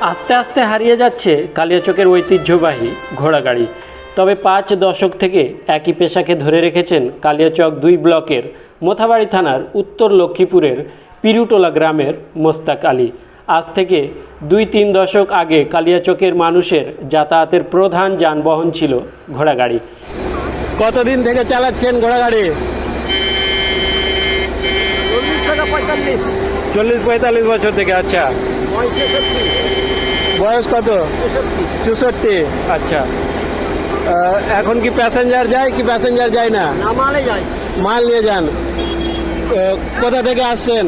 আস্তে আস্তে হারিয়ে যাচ্ছে কালিয়াচকের ঐতিহ্যবাহী ঘোড়াগাড়ি। তবে পাঁচ দশক থেকে একই পেশাকে ধরে রেখেছেন কালিয়াচক দুই ব্লকের মোথাবাড়ি থানার উত্তর লক্ষ্মীপুরের পিরুটোলা গ্রামের মোস্তাক আলী। আজ থেকে দুই তিন দশক আগে কালিয়াচকের মানুষের যাতায়াতের প্রধান যানবাহন ছিল ঘোড়াগাড়ি। কতদিন থেকে চালাচ্ছেন ঘোড়াগাড়ি? চল্লিশ পঁয়তাল্লিশ। চল্লিশ পঁয়তাল্লিশ বছর থেকে আচ্ছা। পঁয়ষট্টি। বয়স কত? চৌষট্টি। আচ্ছা। এখন কি প্যাসেঞ্জার যায় কি প্যাসেঞ্জার যায় না? যায়। মাল নিয়ে যান। কোথা থেকে আসছেন?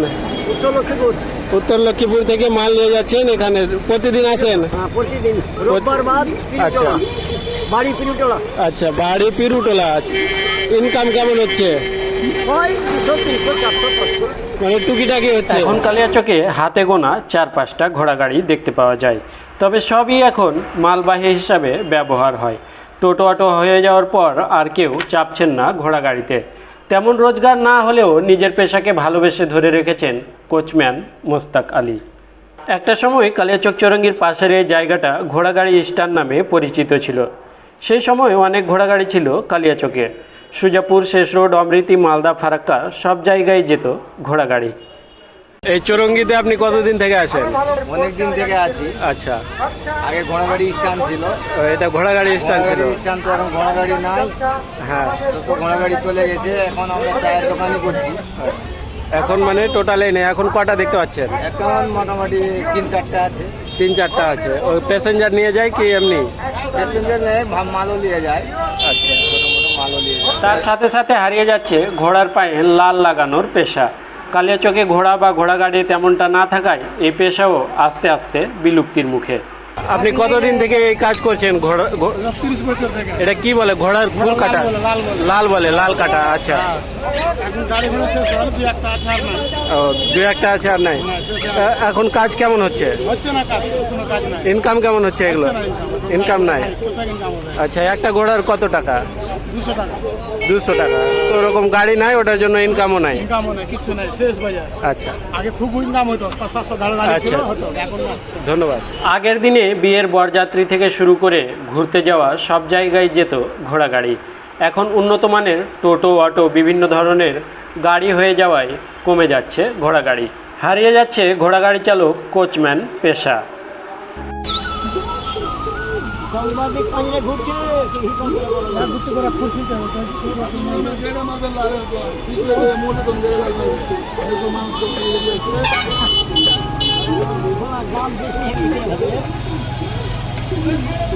উত্তর লক্ষ্মীপুর। উত্তর লক্ষ্মীপুর থেকে মাল নিয়ে যাচ্ছেন এখানে। প্রতিদিন আসেন? হ্যাঁ, প্রতিদিন। রোববার বাড়ি পিরুটলা। আচ্ছা বাড়ি পিরুটোলা। ইনকাম কেমন হচ্ছে? মানে টুকিটাকি হচ্ছে। এখন কালিয়াচকে হাতে গোনা চার পাঁচটা ঘোড়াগাড়ি দেখতে পাওয়া যায়। তবে সবই এখন মালবাহী হিসাবে ব্যবহার হয়। টোটো অটো হয়ে যাওয়ার পর আর কেউ চাপছেন না ঘোড়াগাড়িতে তেমন রোজগার না হলেও নিজের পেশাকে ভালোবেসে ধরে রেখেছেন কোচম্যান মোস্তাক আলী। একটা সময় কালিয়াচক চৌরঙ্গির পাশের এই জায়গাটা ঘোড়াগাড়ি স্ট্যান্ড নামে পরিচিত ছিল। সেই সময় অনেক ঘোড়াগাড়ি ছিল কালিয়াচকে সুজাপুর শেষ রোড অমৃতি মালদা ফারাক্কা সব জায়গায় যেত ঘোড়াগাড়ি এই চৌরঙ্গিতে আপনি কতদিন থেকে আসেন? অনেক দিন থেকে আছি। আচ্ছা। আগে ঘোড়াগাড়ি স্ট্যান্ড ছিল। এটা ঘোড়াগাড়ি স্ট্যান্ড ছিল। স্ট্যান্ড তো এখন ঘোড়া গাড়ি নাই। হ্যাঁ। সব তো ঘোড়াগাড়ি চলে গেছে। এখন আমরা চায়ের দোকানই করছি। এখন মানে টোটালে নেই। এখন কটা দেখতে পাচ্ছেন? এখন মোটামুটি তিন চারটে আছে। তিন চারটা আছে। ওই প্যাসেঞ্জার নিয়ে যায় কি এমনি? প্যাসেঞ্জার ভা- মালও নিয়ে যায়। আচ্ছা। তার সাথে সাথে হারিয়ে যাচ্ছে ঘোড়ার পায়ে লাল লাগানোর পেশা। কালিয়া কালিয়াচকে ঘোড়া বা ঘোড়া গাড়ি তেমনটা না থাকায় এই পেশাও আস্তে আস্তে বিলুপ্তির মুখে। আপনি কতদিন থেকে এই কাজ করছেন? ঘোড়া এটা কি বলে? ঘোড়ার ফুল কাটা? লাল বলে। লাল কাটা আচ্ছা। হয়। দু একটা আছে আর ও দু একটা আছে আর নাই এ- এখন কাজ কেমন হচ্ছে? হচ্ছে না কাজ কোনো কাজ নাই। ইনকাম কেমন হচ্ছে এগুলো? ইনকাম নাই? আচ্ছা একটা ঘোড়ার কত টাকা? দুশো টাকা। টাকা। ওরকম গাড়ি নাই ওটার জন্য ইনকামও নাই? ইনকামও নাই শেষ বাজার। আচ্ছা। আগে খুব ইনকাম হতো সাতশো গাড়ি গাড়ি আচ্ছা। হতো এখন না ধন্যবাদ। আগের দিনে বিয়ের বরযাত্রী থেকে শুরু করে ঘুরতে যাওয়া সব জায়গায় যেত ঘোড়াগাড়ি এখন উন্নত মানের টোটো অটো বিভিন্ন ধরনের গাড়ি হয়ে যাওয়ায় কমে যাচ্ছে ঘোড়া গাড়ি। হারিয়ে যাচ্ছে ঘোড়াগাড়ি চালক কোচম্যান পেশা। সাংবাদিক পাঞ্জে ঘুরছে। ঘুরতে করে খুশিতে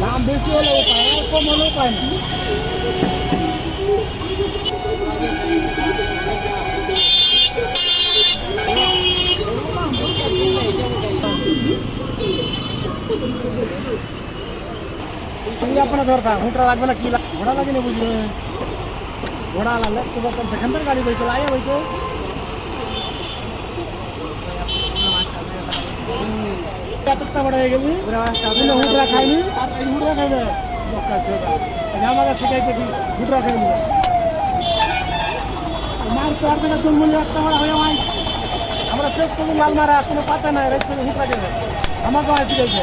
দাম বেশি হলে উপায় কম হলে উপায় না। সঙ্গে আপনার দরকার। লাগবে না কি ঘোড়া লাগে না বুঝবে ঘোড়া লাগলে তো তখন সেখানকার গাড়ি বইতে লাগে বইতে এতটা বড় হয়ে গেলি? হুঁটরা খাইনি আর এই হুঁটরা খাইবে। বক্কা ছোটা আমাকে শিখাইছে কি হুঁটরা খাইনি। মার চার টাকা চুল মূল্য একটা বড় হয়ে ভাই। আমরা শেষ করি লাল মারা কোনো পাতা নাই রেখে হুঁটরা খাইবে। আমাকে শিখাইছে